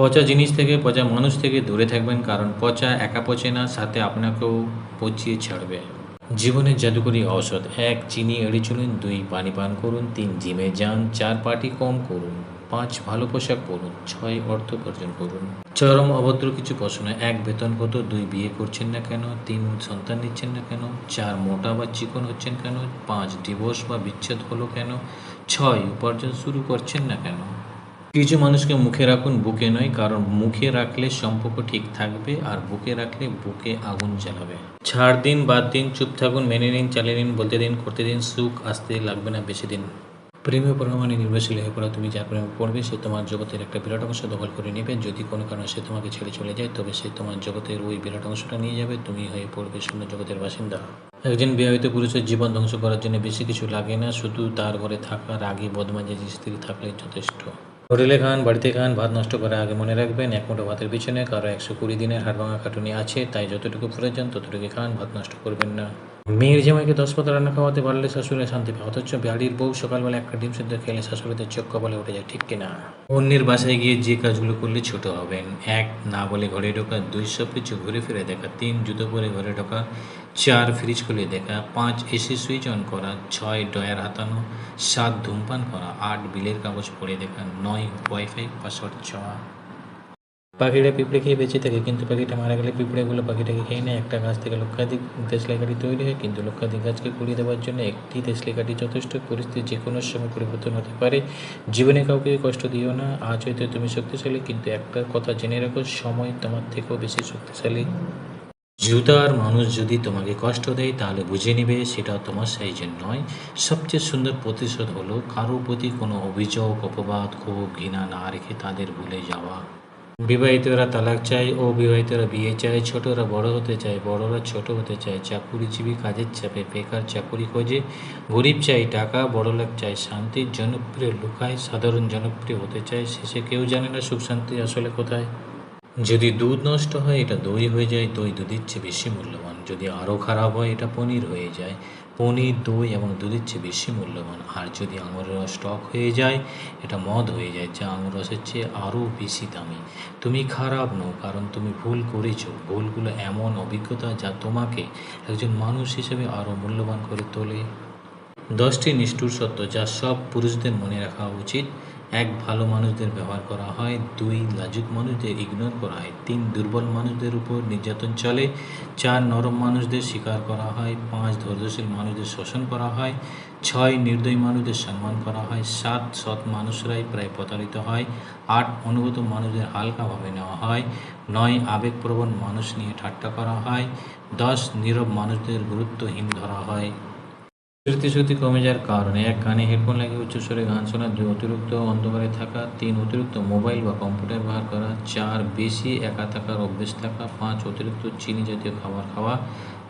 পচা জিনিস থেকে, পচা মানুষ থেকে দূরে থাকবেন, কারণ পচা একা পচে না, সাথে আপনাকেও পচিয়ে ছাড়বে। জীবনের জাদুকরী ঔষধ, এক চিনি এড়ে চলুন, দুই পানি পান করুন, তিন জিমে যান, চার পাটি কম করুন, পাঁচ ভালো পোশাক পরুন, ছয় অর্থ উপার্জন করুন। চরম অভদ্র কিছু প্রশ্ন, এক বেতন কত, দুই বিয়ে করছেন না কেন, তিন সন্তান নিচ্ছেন না কেন, চার মোটা বা চিকন হচ্ছেন কেন, পাঁচ ডিভোর্স বা বিচ্ছেদ হলো কেন, ছয় উপার্জন শুরু করছেন না কেন। কিছু মানুষকে মুখে রাখুন, বুকে নয়, কারণ মুখে রাখলে সম্পর্ক ঠিক থাকবে আর বুকে রাখলে বুকে আগুন জ্বালাবে। ছাড় দিন, বাদ দিন, চুপ থাকুন, মেনে নিন, চালিয়ে নিন, বলতে দিন, করতে দিন, সুখ, আসতে লাগবে না, বেশি দিন। প্রেমে পরমাণে নির্ভরশীল হয়ে পড়া তুমি যার প্রেমে পড়বে, সে তোমার জগতের একটা বিরাট অংশ দখল করে নেবে। যদি কোনো কারণে সে তোমাকে ছেড়ে চলে যায়, তবে সে তোমার জগতের ওই বিরাট অংশটা নিয়ে যাবে, তুমি হয়ে পড়বে শূন্য জগতের বাসিন্দা। একজন বিবাহিত পুরুষের জীবন ধ্বংস করার জন্য বেশি কিছু লাগে না, শুধু তার ঘরে থাকার আগে বদমাজে স্ত্রী থাকলে যথেষ্ট। হোটেলে খান, বাড়িতে খান, ভাত নষ্ট করার আগে মনে রাখবেন, এক মুঠো ভাতের পিছনে কারও একশো কুড়ি দিনের হাড় ভাঙা খাটুনি আছে, তাই যতটুকু প্রয়োজন ততটুকু খান, ভাত নষ্ট করবেন না। মেয়ের জামাইকে দশ পাতা রান্না খাওয়াতে পারলে শাশুড়ি শান্তি পায়। অথচ বাড়ির বউ সকালবেলা একটা ডিম সেদ্ধ খেলে শাশুড়িদের চোখ কপালে উঠে যায়, ঠিক কিনা? অন্যের বাসায় গিয়ে যে কাজগুলো করলে ছোট হবেন। এক, না বলে ঘরে ঢোকা, দুই, সব কিছু ঘুরে ফিরে দেখা। তিন, জুতো পরে ঘরে ঢোকা, চার ফ্রিজ খুলে দেখা। পাঁচ এসি সুইচ অন করা। ছয় ডয়ার হাতানো। সাত, ধূমপান করা। আট, বিলের কাগজ পড়ে দেখা। নয় ওয়াইফাই পাসওয়ার্ড চাওয়া পাখিটা পিঁপড়ে খেয়ে বেঁচে থাকে, কিন্তু পাখিটা মারা গেলে পিঁপড়েগুলো পাখিটাকে খেয়ে নেয়। একটা গাছ থেকে লক্ষাধিক দেশলাই কাঠি তৈরি হয়, কিন্তু লক্ষাধিক গাছকে পুড়িয়ে দেওয়ার জন্য একটি দেশলাই কাঠি যথেষ্ট পরিস্থিতি যে কোনো সময় পরিবর্তন হতে পারে। জীবনে কাউকে কষ্ট দিও না, আজ হয়তো তুমি শক্তিশালী, কিন্তু একটা কথা জেনে রাখো, সময় তোমার থেকেও বেশি শক্তিশালী। জুতার মানুষ যদি তোমাকে কষ্ট দেয়, তাহলে বুঝে নেবে সেটা তোমার সাইজের নয়। সবচেয়ে সুন্দর প্রতিশোধ হলো কারও প্রতি কোনো অভিযোগ, অপবাদ, ক্ষোভ, ঘৃণা না রেখে তাদের ভুলে যাওয়া। বিবাহিতরা তালাক চায় বিবাহিতরা বিয়ে চায়, ছোটরা বড় হতে চায়, বড়রা ছোট হতে চায়, চাকুরিজীবী কাজের চাপে বেকার চাকুরি খোঁজে, গরিব চাই টাকা বড়লোক চায় শান্তির জনপ্রিয় লুকায়, সাধারণ জনপ্রিয় হতে চায়, শেষে কেউ জানে না সুখ শান্তি আসলে কোথায়। যদি দুধ নষ্ট হয়, এটা দই হয়ে যায়, দই দুধের চেয়ে বেশি মূল্যবান। যদি আরও খারাপ হয়, এটা পনির হয়ে যায়। পনির, দই এবং দুধের চেয়ে বেশি মূল্যবান। আর যদি আঙুরের রস টক হয়ে যায়, এটা মদ হয়ে যায়, যা আঙুর রসের চেয়ে আরও বেশি দামি। তুমি খারাপ নও, কারণ তুমি ভুল করেছ। ভুলগুলো এমন অভিজ্ঞতা যা তোমাকে একজন মানুষ হিসেবে আরও মূল্যবান করে তোলে। দশটি নিষ্ঠুর সত্য যা সব পুরুষদের মনে রাখা উচিত। এক ভালো মানুষদের ব্যবহার করা হয়, দুই লাজুক মানুষদের ইগনোর করা হয়, তিন দুর্বল মানুষদের উপর নির্যাতন চলে, চার নরম মানুষদের স্বীকার করা হয়, পাঁচ ধৈর্যশীল মানুষদের শোষণ করা হয়, ছয় নির্দয়ী মানুষদের সম্মান করা হয়, সাত সৎ মানুষরাই প্রায় প্রতারিত হয়, আট অনুগত মানুষদের হালকাভাবে নেওয়া হয়, নয় আবেগপ্রবণ মানুষ নিয়ে ঠাট্টা করা হয়, দশ নীরব মানুষদের গুরুত্বহীন ধরা হয়। স্মৃতিশক্তি কমে যাওয়ার কারণে এক কানে হেডফোন লাগিয়ে উচ্চস্বরে গান শোনা, দুই অতিরিক্ত অন্ধকারে থাকা, তিন অতিরিক্ত মোবাইল বা কম্পিউটার ব্যবহার করা, চার বেশি একা থাকার অভ্যেস থাকা, পাঁচ অতিরিক্ত চিনি জাতীয় খাবার খাওয়া,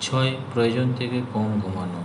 ছয় প্রয়োজন থেকে কম ঘুমানো।